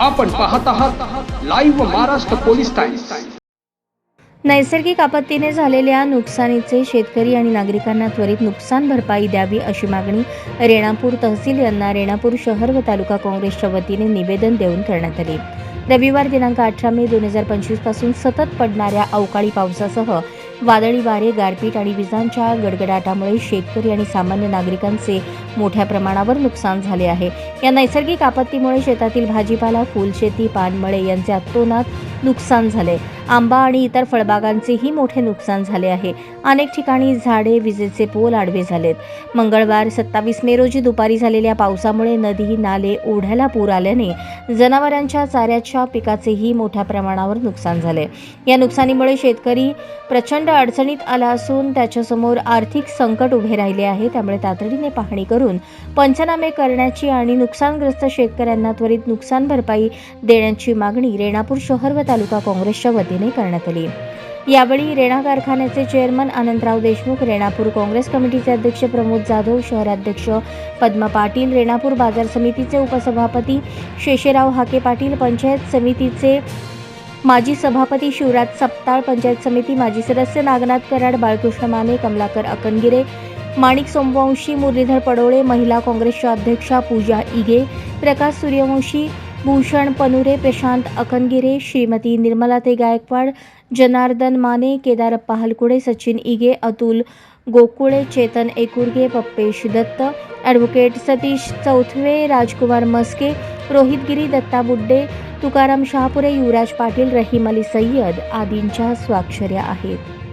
आपण पाहत आहात लाईव्ह महाराष्ट्र पोलीस टाइम्स नैसर्गिक आपत्तीने झालेल्या नुकसानीचे शेतकरी आणि नागरिकांना त्वरित नुकसान भरपाई द्यावी अशी मागणी रेणापूर तहसील यांना रेणापूर शहर व तालुका काँग्रेसच्या वतीने निवेदन देऊन करण्यात आले. रविवार दिनांक अठरा मे दोन हजार पंचवीसपासून सतत पडणाऱ्या अवकाळी पावसासह वादळी वारे गारपीट आणि विजांच्या गडगडाटामुळे शेतकरी आणि सामान्य नागरिकांचे मोठ्या प्रमाणावर नुकसान झाले आहे. या नैसर्गिक आपत्तीमुळे शेतातील भाजीपाला फुलशेती पानमळे यांचे अतोनात नुकसान झाले. आंबा आणि इतर फळबागांचेही मोठे नुकसान झाले आहे. अनेक ठिकाणी झाडे विजेचे पोल आडवे झालेत. मंगळवार सत्तावीस मे रोजी दुपारी झालेल्या पावसामुळे नदी नाले ओढ्याला पूर आल्याने जनावरांच्या चाऱ्याच्या पिकाचेही मोठ्या प्रमाणावर नुकसान झाले. या नुकसानीमुळे शेतकरी प्रचंड अडचणीत आला असून त्याच्यासमोर आर्थिक संकट उभे राहिले आहे. त्यामुळे तातडीने पाहणी करून पंचनामे करण्याची आणि नुकसानग्रस्त शेतकऱ्यांना त्वरित नुकसान भरपाई देण्याची मागणी रेणापूर शहर व तालुका काँग्रेसच्या वतीने करण्यात आली. यावेळी रेणा कारखान्याचे चेअरमन अनंतराव देशमुख रेणापूर काँग्रेस कमिटीचे अध्यक्ष प्रमोद जाधव शहराध्यक्ष पद्मा पाटील रेणापूर बाजार समितीचे उपसभापती शेषेराव हाके पाटील पंचायत समितीचे माजी सभापती शिवराज सप्ताळ पंचायत समिती माजी सदस्य नागनाथ कराड बाळकृष्ण माने कमलाकर अकनगिरे माणिक सोमवंशी मुरलीधर पडोळे महिला काँग्रेसच्या अध्यक्षा पूजा इगे प्रकाश सूर्यवंशी भूषण पनुरे प्रशांत अकनगिरे श्रीमती निर्मलाते गायकवाड जनार्दन माने केदारप्पा हलकुडे सचिन इगे अतुल गोकुळे चेतन एकुर्गे पप्पेश दत्त ॲडव्होकेट सतीश चौथवे राजकुमार मस्के रोहितगिरी दत्ता बुड्डे तुकाराम शहापुरे युवराज पाटील रहीम अली सय्यद आदींच्या स्वाक्षऱ्या आहेत.